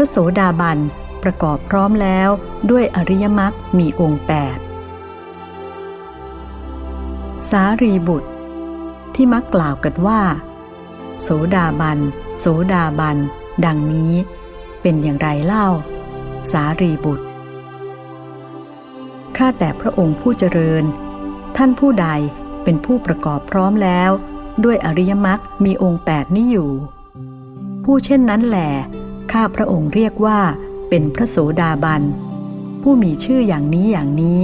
ระโสดาบัน ประกอบพร้อมแล้วด้วยอริยมรรคมีองค์แปดสารีบุตร ที่มักกล่าวกันว่า โสดาบัน โสดาบัน ดังนี้ เป็นอย่างไรเล่า สารีบุตรข้าแต่พระองค์ผู้เจริญ ท่านผู้ใดเป็นผู้ประกอบพร้อมแล้ว ด้วยอริยมรรคมีองค์แปดนี้อยู่ ผู้เช่นนั้นแหล ข้าพระองค์เรียกว่าเป็นพระโสดาบัน ผู้มีชื่ออย่างนี้อย่างนี้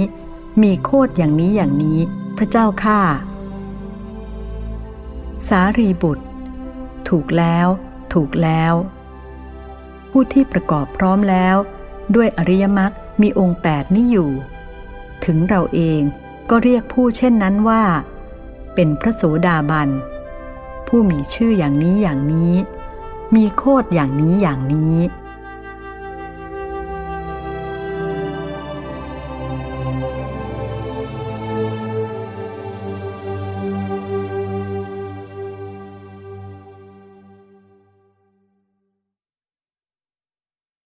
มีโคดอย่างนี้อย่างนี้ พระเจ้าข้าสารีบุตร ถูกแล้ว ถูกแล้ว ผู้ที่ประกอบพร้อมแล้ว ด้วยอริยมรรคมีองค์แปดนี้อยู่ ถึงเราเองก็เรียกผู้เช่นนั้นว่า เป็นพระโสดาบัน ผู้มีชื่ออย่างนี้อย่างนี้ มีโคดอย่างนี้อย่างนี้